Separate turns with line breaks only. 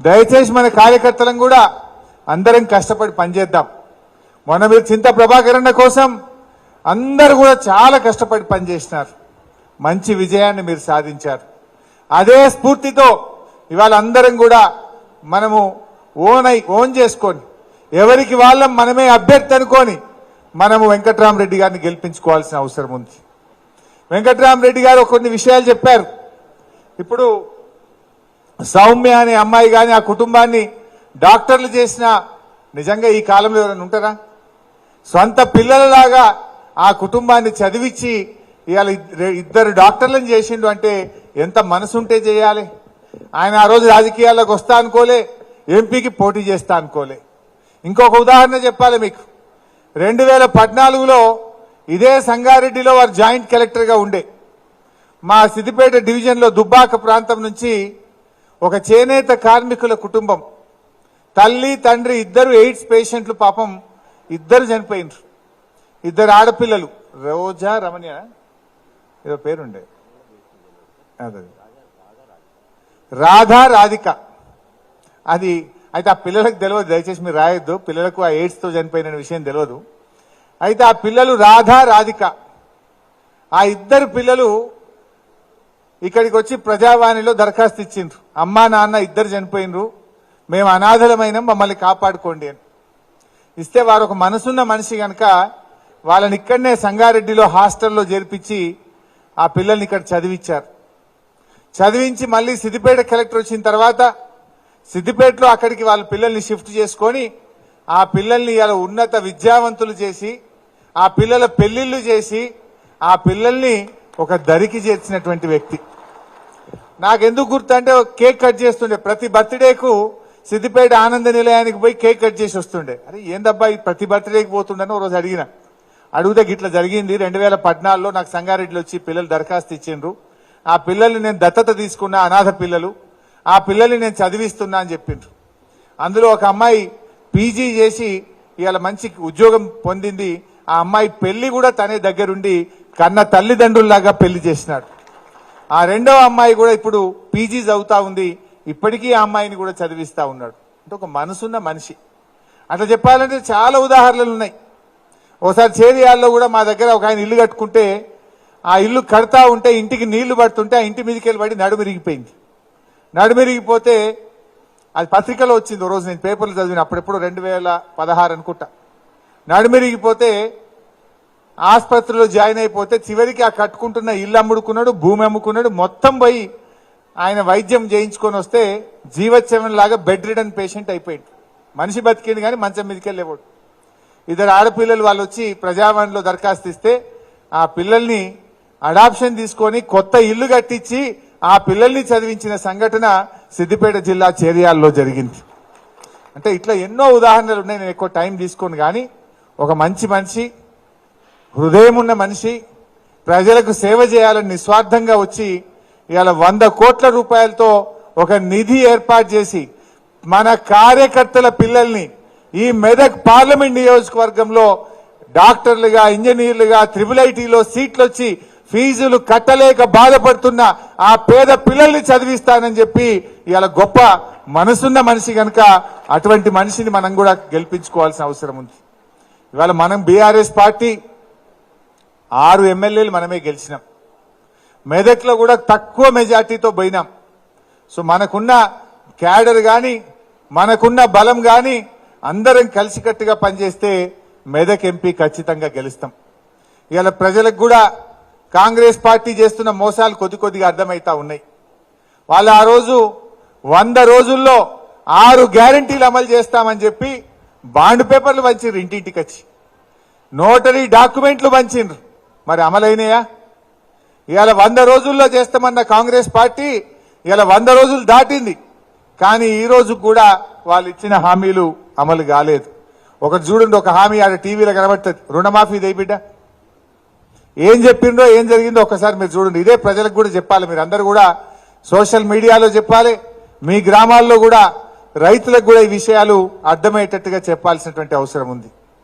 దయచేసి మన కార్యకర్తలను కూడా అందరం కష్టపడి పనిచేద్దాం. మొన్న మీరు చింత ప్రభాకరణ కోసం అందరు కూడా చాలా కష్టపడి పనిచేసినారు. మంచి విజయాన్ని మీరు సాధించారు. అదే స్ఫూర్తితో ఇవాళ అందరం కూడా మనము ఓన్ అయి ఓన్ చేసుకొని ఎవరికి వాళ్ళం మనమే అభ్యర్థి అనుకొని మనము వెంకట్రామరెడ్డి గారిని గెలిపించుకోవాల్సిన అవసరం ఉంది. వెంకట్రామరెడ్డి గారు కొన్ని విషయాలు చెప్పారు. ఇప్పుడు సౌమ్య అనే అమ్మాయి కానీ ఆ కుటుంబాన్ని డాక్టర్లు చేసిన నిజంగా ఈ కాలంలో ఎవరైనా ఉంటారా? సొంత పిల్లలలాగా ఆ కుటుంబాన్ని చదివించి ఇవాళ ఇద్దరు- డాక్టర్లను చేసిండు అంటే ఎంత మనసుంటే చేయాలి? ఆయన ఆ రోజు రాజకీయాల్లోకి వస్తా అనుకోలే ఎంపీకి పోటీ చేస్తా అనుకోలే. ఇంకొక ఉదాహరణ చెప్పాలి మీకు. రెండు వేల పద్నాలుగులో ఇదే సంగారెడ్డిలో వారు జాయింట్ కలెక్టర్గా ఉండే. మా సిద్దిపేట డివిజన్లో దుబ్బాక ప్రాంతం నుంచి ఒక చేనేత కార్మికుల కుటుంబం. తల్లి తండ్రి ఇద్దరు ఎయిడ్స్ పేషెంట్లు పాపం ఇద్దరు చనిపోయినరు. ఇద్దరు ఆడపిల్లలు. రోజా రమణ్య. ఏదో పేరుండే. అదే. రాధా రాధిక. అది అయితే ఆ పిల్లలకు తెలియదు దయచేసి మీరు రాయొద్దు. పిల్లలకు ఆ ఎయిడ్స్తో చనిపోయిన విషయం తెలియదు అయితే ఆ పిల్లలు రాధా రాధిక. ఆ ఇద్దరు పిల్లలు ఇక్కడికి వచ్చి ప్రజావాణిలో దరఖాస్తు ఇచ్చిండ్రు. అమ్మా నాన్న ఇద్దరు చనిపోయినరు మేము అనాథలమైన మమ్మల్ని కాపాడుకోండి అని. ఇస్తే వారు ఒక మనసున్న మనిషి గనక వాళ్ళని ఇక్కడనే సంగారెడ్డిలో హాస్టల్లో చేర్పించి ఆ పిల్లల్ని ఇక్కడ చదివించారు చదివించి మళ్ళీ సిద్దిపేట కలెక్టర్ వచ్చిన తర్వాత సిద్దిపేటలో అక్కడికి వాళ్ళ పిల్లల్ని షిఫ్ట్ చేసుకొని ఆ పిల్లల్ని ఇలా ఉన్నత విద్యావంతులు చేసి ఆ పిల్లల పెళ్ళిళ్ళు చేసి ఆ పిల్లల్ని ఒక దరికి చేర్చినటువంటి వ్యక్తి. నాకెందుకు ఎందుకు అంటే ఒక కేక్ కట్ చేస్తుండే. ప్రతి బర్త్డేకు సిద్దిపేట ఆనంద నిలయానికి పోయి కేక్ కట్ చేసి వస్తుండే. అరే ఏందబ్బా ప్రతి బర్త్డేకి పోతుండని ఓ రోజు అడిగిన. అడిగితే గిట్లా జరిగింది. రెండు వేల పద్నాలుగులో నాకు సంగారెడ్డిలో వచ్చి పిల్లలు దరఖాస్తు ఇచ్చిండ్రు. ఆ పిల్లల్ని నేను దత్తత తీసుకున్న అనాథ పిల్లలు. ఆ పిల్లల్ని నేను చదివిస్తున్నా అని చెప్పిండ్రు. అందులో ఒక అమ్మాయి పీజీ చేసి ఇవాళ మంచి ఉద్యోగం పొందింది. ఆ అమ్మాయి పెళ్ళి కూడా తనే దగ్గరుండి కన్న తల్లిదండ్రుల్లాగా పెళ్ళి చేసినాడు. ఆ రెండవ అమ్మాయి కూడా ఇప్పుడు పీజీ చదువుతా ఉంది. ఇప్పటికీ ఆ అమ్మాయిని కూడా చదివిస్తా ఉన్నాడు. అంటే ఒక మనసున్న మనిషి. అట్లా చెప్పాలంటే చాలా ఉదాహరణలు ఉన్నాయి. ఒకసారి చేరియాల్లో కూడా మా దగ్గర ఒక ఆయన ఇల్లు కట్టుకుంటే ఆ ఇల్లు కడతా ఉంటే ఇంటికి నీళ్ళు పడుతుంటే ఆ ఇంటి మీదకి వెళ్ళి పడి నడుమిరిగిపోయింది నడుమిరిగిపోతే అది పత్రికలో వచ్చింది రోజు నేను పేపర్లు చదివిన అప్పుడెప్పుడు రెండు వేల పదహారు అనుకుంటా. నడుమిరిగిపోతే ఆసుపత్రిలో జాయిన్ అయిపోతే చివరికి ఆ కట్టుకుంటున్న ఇల్లు అమ్ముడుకున్నాడు భూమి అమ్ముకున్నాడు మొత్తం పోయి ఆయన వైద్యం చేయించుకొని వస్తే జీవోత్సవం లాగా బెడ్ రిడన్ పేషెంట్ అయిపోయింది మనిషి బతికిండు కానీ మంచం మీదకి వెళ్ళేవాడు. ఇద్దరు ఆడపిల్లలు వాళ్ళు వచ్చి ప్రజావాణిలో దరఖాస్తు ఇస్తే ఆ పిల్లల్ని అడాప్షన్ తీసుకొని కొత్త ఇల్లు కట్టించి ఆ పిల్లల్ని చదివించిన సంఘటన సిద్దిపేట జిల్లా చేరియాల్లో జరిగింది. అంటే ఇట్లా ఎన్నో ఉదాహరణలు ఉన్నాయి నేను ఎక్కువ టైం తీసుకోను కానీ ఒక మంచి మనిషి హృదయం ఉన్న మనిషి ప్రజలకు సేవ చేయాలని నిస్వార్థంగా వచ్చి ఇవాళ వంద కోట్ల రూపాయలతో ఒక నిధి ఏర్పాటు చేసి మన కార్యకర్తల పిల్లల్ని ఈ మెదక్ పార్లమెంట్ నియోజకవర్గంలో డాక్టర్లుగా ఇంజనీర్లుగా త్రిబుల్ ఐటీలో సీట్లు వచ్చి ఫీజులు కట్టలేక బాధపడుతున్న ఆ పేద పిల్లల్ని చదివిస్తానని చెప్పి ఇవాళ గొప్ప మనసున్న మనిషి కనుక అటువంటి మనిషిని మనం కూడా గెలిపించుకోవాల్సిన అవసరం ఉంది. ఇవాళ మనం బీఆర్ఎస్ పార్టీ ఆరు ఎమ్మెల్యేలు మనమే గెలిచినాం. మెదక్లో కూడా తక్కువ మెజార్టీతో పోయినాం. సో మనకున్న క్యాడర్ కానీ మనకున్న బలం కానీ అందరం కలిసికట్టుగా పనిచేస్తే మెదక్ ఎంపీ ఖచ్చితంగా గెలుస్తాం. ఇవాళ ప్రజలకు కూడా కాంగ్రెస్ పార్టీ చేస్తున్న మోసాలు కొద్ది కొద్దిగా అర్థమవుతా ఉన్నాయి. వాళ్ళు ఆ రోజు వంద రోజుల్లో ఆరు గ్యారంటీలు అమలు చేస్తామని చెప్పి బాండ్ పేపర్లు పంచిండ్రు ఇంటింటికి వచ్చి. నోటరీ డాక్యుమెంట్లు పంచిండ్రు మరి అమలైనయా? ఇవాళ వంద రోజుల్లో చేస్తామన్న కాంగ్రెస్ పార్టీ ఇవాళ వంద రోజులు దాటింది. కానీ ఈ రోజు కూడా వాళ్ళు ఇచ్చిన హామీలు అమలు కాలేదు. ఒకటి చూడండి ఒక హామీ ఆడ టీవీలో కనబడుతుంది. రుణమాఫీ దేయి బిడ్డ. ఏం చెప్పిండ్రో ఏం జరిగిందో ఒకసారి మీరు చూడండి. ఇదే ప్రజలకు కూడా చెప్పాలి. మీరు అందరు కూడా సోషల్ మీడియాలో చెప్పాలి. మీ గ్రామాల్లో కూడా రైతులకు కూడా ఈ విషయాలు అర్థమయ్యేటట్టుగా చెప్పాల్సినటువంటి అవసరం ఉంది.